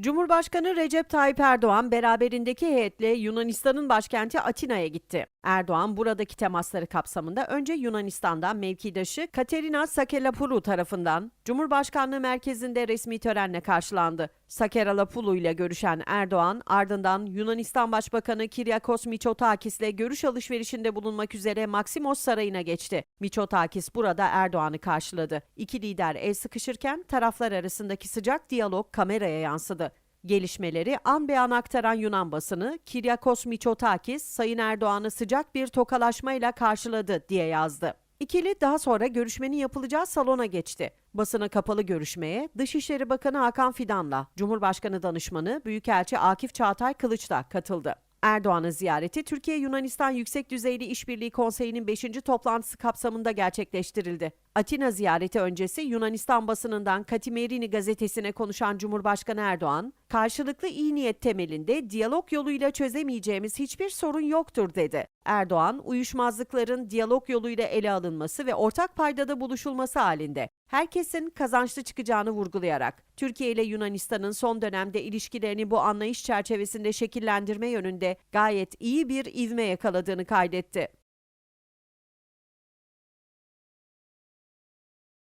Cumhurbaşkanı Recep Tayyip Erdoğan beraberindeki heyetle Yunanistan'ın başkenti Atina'ya gitti. Erdoğan buradaki temasları kapsamında önce Yunanistan'dan mevkidaşı Katerina Sakellapulu tarafından Cumhurbaşkanlığı merkezinde resmi törenle karşılandı. Sakellapulu ile görüşen Erdoğan ardından Yunanistan Başbakanı Kyriakos Mitsotakis ile görüş alışverişinde bulunmak üzere Maksimos Sarayı'na geçti. Mitsotakis burada Erdoğan'ı karşıladı. İki lider el sıkışırken taraflar arasındaki sıcak diyalog kameraya yansıdı. Gelişmeleri an be an aktaran Yunan basını, Kyriakos Mitsotakis, Sayın Erdoğan'ı sıcak bir tokalaşmayla karşıladı diye yazdı. İkili daha sonra görüşmenin yapılacağı salona geçti. Basına kapalı görüşmeye Dışişleri Bakanı Hakan Fidan'la Cumhurbaşkanı Danışmanı Büyükelçi Akif Çağatay Kılıç da katıldı. Erdoğan'ın ziyareti Türkiye-Yunanistan Yüksek Düzeyli İşbirliği Konseyi'nin 5. toplantısı kapsamında gerçekleştirildi. Atina ziyareti öncesi Yunanistan basınından Katimerini gazetesine konuşan Cumhurbaşkanı Erdoğan, karşılıklı iyi niyet temelinde diyalog yoluyla çözemeyeceğimiz hiçbir sorun yoktur dedi. Erdoğan, uyuşmazlıkların diyalog yoluyla ele alınması ve ortak paydada buluşulması halinde herkesin kazançlı çıkacağını vurgulayarak Türkiye ile Yunanistan'ın son dönemde ilişkilerini bu anlayış çerçevesinde şekillendirme yönünde gayet iyi bir ivme yakaladığını kaydetti.